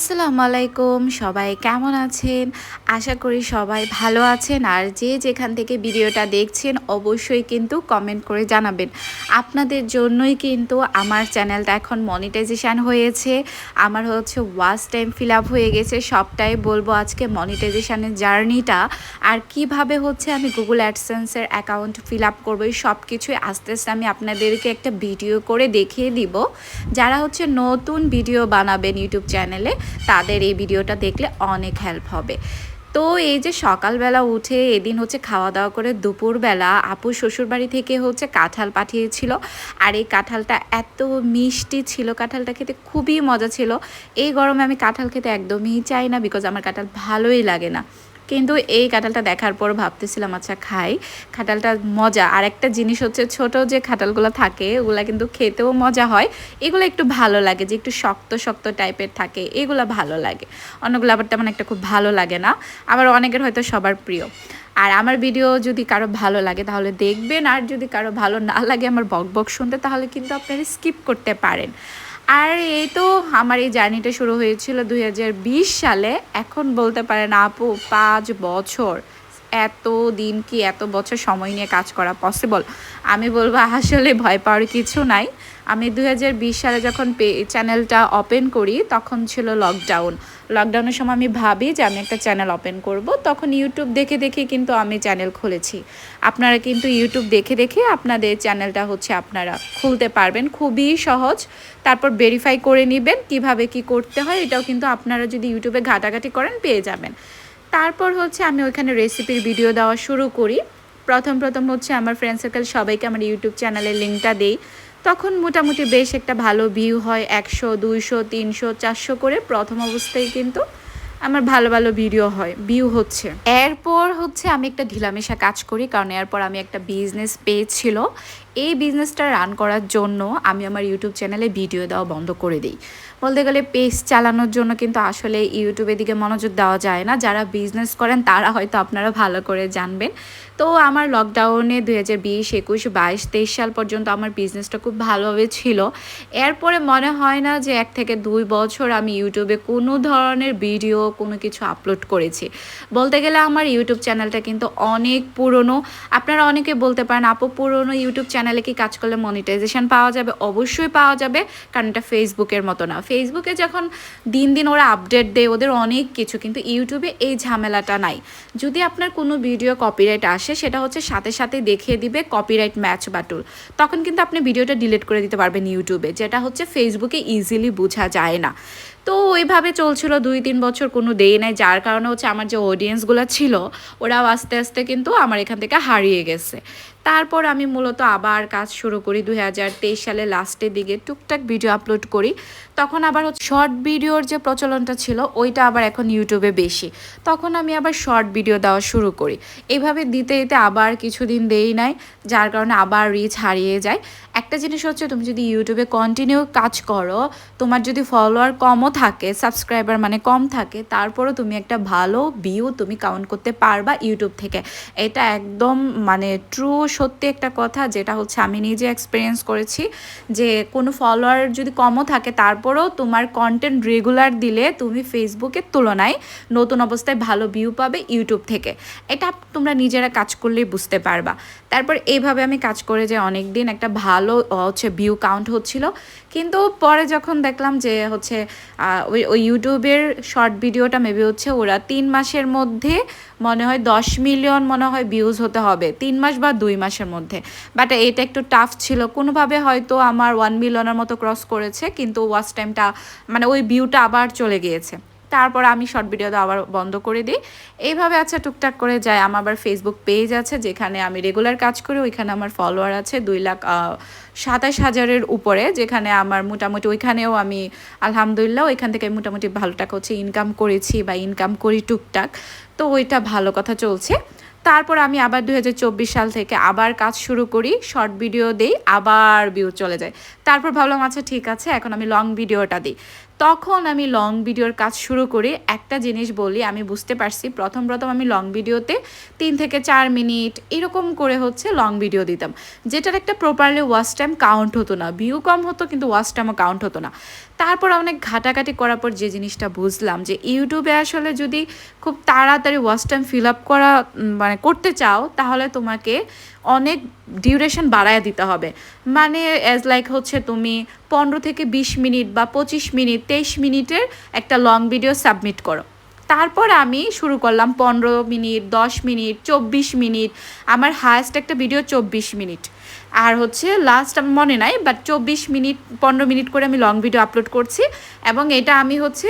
আসসালামু আলাইকুম সবাই কেমন আছেন? আশা করি সবাই ভালো আছেন। আর যে যেখান থেকে ভিডিওটা দেখছেন, অবশ্যই কিন্তু কমেন্ট করে জানাবেন। আপনাদের জন্যই কিন্তু আমার চ্যানেলটা এখন মনিটাইজেশান হয়েছে। আমার হচ্ছে ওয়াচ টাইম ফিল আপ হয়ে গেছে। সবটাই বলব আজকে মনিটাইজেশানের জার্নিটা। আর কীভাবে হচ্ছে আমি গুগল অ্যাডসেন্সের অ্যাকাউন্ট ফিল আপ করব, এই সব কিছুই আস্তে আস্তে আমি আপনাদেরকে একটা ভিডিও করে দেখিয়ে দিব। যারা হচ্ছে নতুন ভিডিও বানাবেন ইউটিউব চ্যানেলে তাদের এই ভিডিওটা দেখলে অনেক হেল্প হবে। তো এই যে সকালবেলা উঠে এদিন হচ্ছে খাওয়া দাওয়া করে দুপুরবেলা আপু শ্বশুরবাড়ি থেকে হচ্ছে কাঁঠাল পাঠিয়েছিল। আর এই কাঁঠালটা এত মিষ্টি ছিল, কাঁঠালটা খেতে খুবই মজা ছিল। এই গরমে আমি কাঁঠাল খেতে একদমই চাই না বিকজ আমার কাঁঠাল ভালোই লাগে না। কিন্তু এই কাঁঠালটা দেখার পর ভাবতেছিলাম আচ্ছা খাই। কাঁঠালটা মজা। আর একটা জিনিস হচ্ছে, ছোট যে কাঁঠালগুলো থাকে, ওগুলা কিন্তু খেতেও মজা হয়। এগুলো একটু ভালো লাগে, যে একটু শক্ত শক্ত টাইপের থাকে, এগুলো ভালো লাগে। অন্যগুলো আবার তেমন একটা খুব ভালো লাগে না। আবার অনেকের হয়তো সবার প্রিয়। আর আমার ভিডিও যদি কারও ভালো লাগে, তাহলে দেখবেন। আর যদি কারও ভালো না লাগে, আমার বক বক শুনতে, তাহলে কিন্তু আপনারা স্কিপ করতে পারেন। আর এই তো আমার এই জার্নিটা শুরু হয়েছিল দু হাজার বিশ সালে। এখন বলতে পারেন আপু পাঁচ বছর। এত দিন কি এত বছর সময় নিয়ে কাজ করা পসিবল আমি বলব, আসলে ভয় পাওয়ার কিছু নাই। আমি দু হাজার বিশ সালে যখন পে চ্যানেলটা ওপেন করি, তখন ছিল লকডাউন লকডাউনের সময় আমি ভাবি যে আমি একটা চ্যানেল ওপেন করব। তখন ইউটিউব দেখে দেখে কিন্তু আমি চ্যানেল খুলেছি। আপনারা কিন্তু ইউটিউব দেখে দেখে আপনাদের চ্যানেলটা হচ্ছে আপনারা খুলতে পারবেন। খুবই সহজ। তারপর ভেরিফাই করে নেবেন কীভাবে কি করতে হয়, এটাও কিন্তু আপনারা যদি ইউটিউবে ঘাটাঘাটি করেন, পেয়ে যাবেন। তারপর হচ্ছে আমি ওইখানে রেসিপির ভিডিও দেওয়া শুরু করি। প্রথম প্রথম হচ্ছে আমার ফ্রেন্ড সার্কেল সবাইকে আমার ইউটিউব চ্যানেলের লিঙ্কটা দেই। তখন মোটামুটি বেশ একটা ভালো ভিউ হয়, একশো, দুইশো, তিনশো, চারশো করে প্রথম অবস্থায় কিন্তু আমার ভালো ভালো ভিডিও হয় ভিউ হচ্ছে। এরপর হচ্ছে আমি একটা ঢিলামেশা কাজ করি, কারণ এরপর আমি একটা বিজনেস পেয়েছিল। এই বিজনেসটা রান করার জন্য আমি আমার ইউটিউব চ্যানেলে ভিডিও দেওয়া বন্ধ করে দিই। বলতে গেলে পেজ চালানোর জন্য কিন্তু আসলে ইউটিউবের দিকে মনোযোগ দেওয়া যায় না। যারা বিজনেস করেন, তারা হয়তো আপনারা ভালো করে জানবেন। তো আমার লকডাউনে দুই হাজার বিশ, একুশ, বাইশ, তেইশ সাল পর্যন্ত আমার বিজনেসটা খুব ভালোভাবে ছিল। এরপরে মনে হয় না যে এক থেকে দুই বছর আমি ইউটিউবে কোনো ধরনের ভিডিও কোনো কিছু আপলোড করেছি। বলতে গেলে আমার ইউটিউব চ্যানেলটা কিন্তু অনেক পুরনো। আপনারা অনেকে বলতে পারেন, আপু, পুরনো ইউটিউব চ্যানেলে কি কাজ করলে মনিটাইজেশন পাওয়া যাবে? অবশ্যই পাওয়া যাবে, কারণ এটা ফেসবুকের মতো না। ফেসবুকে যখন দিন দিন ওরা আপডেট দেয়, ওদের অনেক কিছু, কিন্তু ইউটিউবে এই ঝামেলাটা নাই। যদি আপনার কোনো ভিডিও কপিরাইট আসে, সেটা হচ্ছে সাথে সাথে দেখিয়ে দিবে কপিরাইট ম্যাচ বা টুল তখন কিন্তু আপনি ভিডিওটা ডিলিট করে দিতে পারবেন ইউটিউবে যেটা হচ্ছে ফেসবুকে ইজিলি বোঝা যায় না। তো ওইভাবে চলছিল দুই তিন বছর কোনো দেই নাই, যার কারণে হচ্ছে আমার যে অডিয়েন্সগুলো ছিল, ওরাও আস্তে আস্তে কিন্তু আমার এখান থেকে হারিয়ে গেছে। তারপর আমি মূলত আবার কাজ শুরু করি দুই হাজার তেইশ সালে লাস্টের দিকে। টুকটাক ভিডিও আপলোড করি। তখন আবার শর্ট ভিডিওর যে প্রচলনটা ছিল, ওইটা আবার এখন ইউটিউবে বেশি। তখন আমি আবার শর্ট ভিডিও দেওয়া শুরু করি। এইভাবে দিতে দিতে আবার কিছুদিন দেই নাই, যার কারণে আবার রিচ হারিয়ে যায়। একটা জিনিস হচ্ছে, তুমি যদি ইউটিউবে কন্টিনিউ কাজ করো, তোমার যদি ফলোয়ার কমও থাকে সাবস্ক্রাইবার মানে কম থাকে, তারপরও তুমি একটা ভালো ভিউ তুমি কাউন্ট করতে পারবা ইউটিউব থেকে। এটা একদম মানে ট্রু সত্যি একটা কথা, যেটা হচ্ছে আমি নিজে এক্সপিরিয়েন্স করেছি, যে কোনো ফলোয়ার যদি কমও থাকে, তারপরেও তোমার কন্টেন্ট রেগুলার দিলে তুমি ফেসবুকের তুলনায় নতুন অবস্থায় ভালো ভিউ পাবে ইউটিউব থেকে। এটা তোমরা নিজেরা কাজ করলেই বুঝতে পারবা। তারপর এইভাবে আমি কাজ করে যে অনেক দিন একটা ভালো হচ্ছে ভিউ কাউন্ট হচ্ছিল। কিন্তু পরে যখন দেখলাম যে হচ্ছে ওই ওই ইউটিউবের শর্ট ভিডিওটা মেবি হচ্ছে ওরা তিন মাসের মধ্যে মনে হয় দশ মিলিয়ন মনে হয় ভিউজ হতে হবে। তিন মাস বা দুই মাসের মধ্যে। বাট এটা একটু টাফ ছিল। কোনোভাবে হয়তো আমার ওয়ান মিলিয়নের মতো ক্রস করেছে, কিন্তু ওয়াচ টাইমটা মানে ওই ভিউটা আবার চলে গিয়েছে। তারপর আমি শর্ট ভিডিওটা আবার বন্ধ করে দিই। এইভাবে আচ্ছা টুকটাক করে যায়। আমার আবার ফেসবুক পেজ আছে, যেখানে আমি রেগুলার কাজ করি। ওইখানে আমার ফলোয়ার আছে দুই লাখ সাতাশ হাজারের উপরে, যেখানে আমার মোটামুটি ওইখানেও আমি, আলহামদুলিল্লাহ, ওইখান থেকে মোটামুটি ভালো টাকা হচ্ছে ইনকাম করেছি বা ইনকাম করি টুকটাক। তো ওইটা ভালো কথা চলছে। তারপর আমি আবার দুই হাজার চব্বিশ সাল থেকে আবার কাজ শুরু করি, শর্ট ভিডিও দিই, আবার ভিউ চলে যায়। তারপর ভাবলাম আচ্ছা ঠিক আছে, এখন আমি লং ভিডিওটা দিই। তখন আমি লং ভিডিওর কাজ শুরু করি। একটা জিনিস বলি, আমি বুঝতে পারছি। প্রথম প্রথম আমি লং ভিডিওতে তিন থেকে চার মিনিট এরকম করে হচ্ছে লং ভিডিও দিতাম। যেটার একটা প্রপারলি ওয়াচ টাইম কাউন্ট হতো না। ভিউ কম হতো, কিন্তু ওয়াচ টাইমও কাউন্ট হতো না। তারপর অনেক ঘাটাঘাটি করার পর যে জিনিসটা বুঝলাম যে ইউটিউবে আসলে যদি খুব তাড়াতাড়ি ওয়াচ টাইম ফিল আপ করা মানে করতে চাও, তাহলে তোমাকে অনেক ডিউরেশন বাড়ায় দিতে হবে। মানে অ্যাজ লাইক হচ্ছে তুমি পনেরো থেকে বিশ মিনিট বা পঁচিশ মিনিট তেইশ মিনিটের একটা লং ভিডিও সাবমিট করো। তারপর আমি শুরু করলাম পনেরো মিনিট, দশ মিনিট, চব্বিশ মিনিট, আমার হায়েস্ট একটা ভিডিও চব্বিশ মিনিট। আর হচ্ছে লাস্ট আমার মনে নাই বাট চব্বিশ মিনিট, পনেরো মিনিট করে আমি লং ভিডিও আপলোড করছি এবং এটা আমি হচ্ছে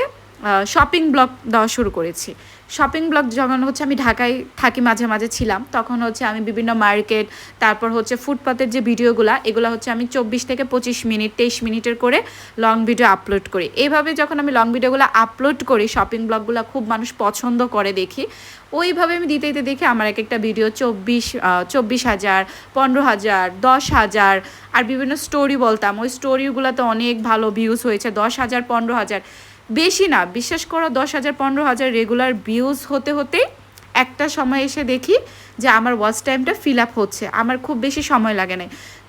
শপিং ব্লগ দেওয়া শুরু করেছি। শপিং ব্লগ যখন হচ্ছে আমি ঢাকায় থাকি মাঝে মাঝে ছিলাম, তখন হচ্ছে আমি বিভিন্ন মার্কেট, তারপর হচ্ছে ফুটপাতের যে ভিডিওগুলো, এগুলো হচ্ছে আমি চব্বিশ থেকে পঁচিশ মিনিট, তেইশ মিনিটের করে লং ভিডিও আপলোড করি। এইভাবে যখন আমি লং ভিডিওগুলো আপলোড করি শপিং ব্লগগুলো খুব মানুষ পছন্দ করে দেখি, ওইভাবে আমি দিতে দিতে দেখি আমার এক একটা ভিডিও চব্বিশ চব্বিশ হাজার, পনেরো হাজার, দশ হাজার, আর বিভিন্ন স্টোরি বলতাম। ওই স্টোরিগুলোতে অনেক ভালো ভিউজ হয়েছে, দশ হাজার, পনেরো হাজার। বেশি না, বিশ্বাস করো দশ হাজার, পনেরো হাজার রেগুলার ভিউজ হতে হতে একটা সময় এসে দেখি যে আমার ওয়াচ টাইমটা ফিল আপ হচ্ছে। আমার খুব বেশি সময় লাগে না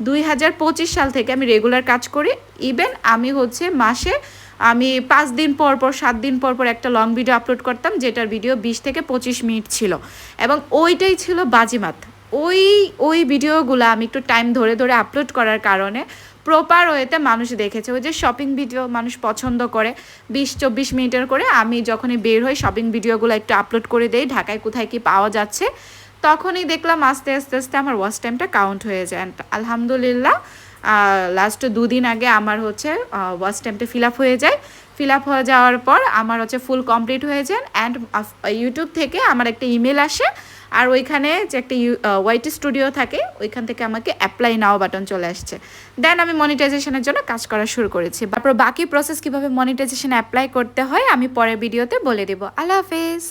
দুই হাজার পঁচিশ সাল থেকে আমি রেগুলার কাজ করি। ইভেন আমি হচ্ছে মাসে, আমি পাঁচ দিন পর পর, সাত দিন পর পর একটা লং ভিডিও আপলোড করতাম, যেটার ভিডিও বিশ থেকে পঁচিশ মিনিট ছিল। এবং ওইটাই ছিল বাজিমাত। ওই ওই ভিডিওগুলো আমি একটু টাইম ধরে ধরে আপলোড করার কারণে প্রপার ওয়েতে মানুষ দেখেছে। ওই যে শপিং ভিডিও মানুষ পছন্দ করে, বিশ চব্বিশ মিনিটের করে আমি যখনই বের হই শপিং ভিডিওগুলো একটু আপলোড করে দেই, ঢাকায় কোথায় কি পাওয়া যাচ্ছে, তখনই দেখলাম আস্তে আস্তে আস্তে আমার ওয়াচ টাইমটা কাউন্ট হয়ে যায়। আলহামদুলিল্লাহ লাস্ট দুদিন আগে আমার হচ্ছে ওয়াচ টাইমটা ফিল আপ হয়ে যায়। ফিল আপ হয়ে যাওয়ার পর আমার হচ্ছে ফুল কমপ্লিট হয়ে যায়। অ্যান্ড ইউটিউব থেকে আমার একটা ইমেল আসে আর ওইখানে যে একটা ওয়াইটি স্টুডিও থাকে, ওইখান থেকে আমাকে অ্যাপ্লাই নাও বাটন চলে আসছে। দেন আমি মনিটাইজেশনের জন্য কাজ করা শুরু করেছি। তারপর বাকি প্রসেস কীভাবে মনিটাইজেশন অ্যাপ্লাই করতে হয়, আমি পরের ভিডিওতে বলে দেবো। আল্লাহ হাফেজ।